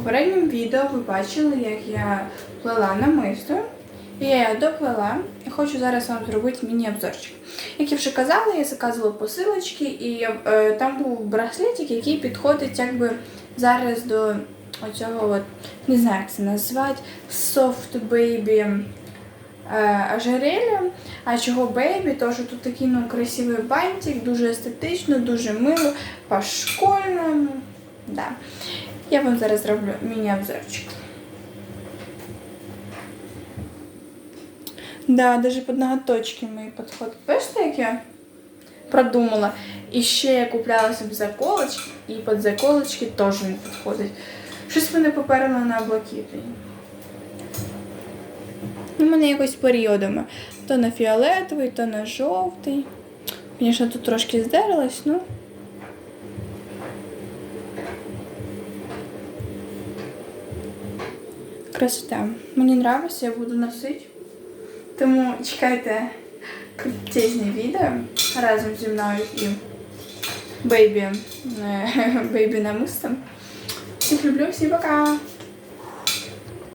попередньому відео ви бачили, як я плела намисто. І я його доплела. І хочу зараз вам зробити міні-обзорчик. Як я вже казала, я заказувала посилочки, і е, там був браслетик, який підходить якби зараз до оцього, от, не знаю, як це назвати, soft baby ожерелля. А чого бейбі? Тому що тут такий ну, красивий бантик, дуже естетично, дуже мило, по-школьному. Да. Я вам зараз зроблю міні-обзорчик. Да, даже под ноготочки мої підходять. Бачите, як я продумала. І ще я купляла собі заколочки, і під заколочки теж він підходить. Щось мене поперли на блакитний. У мене якось періодами. То на фіолетовий, то на жовтий. Звісно, тут трошки здерлась, ну. Красота. Мені подобається, я буду носити. Тому чекайте крутезні відео разом зі мною і бейбі, бейбі намистом. Всіх люблю, всім пока!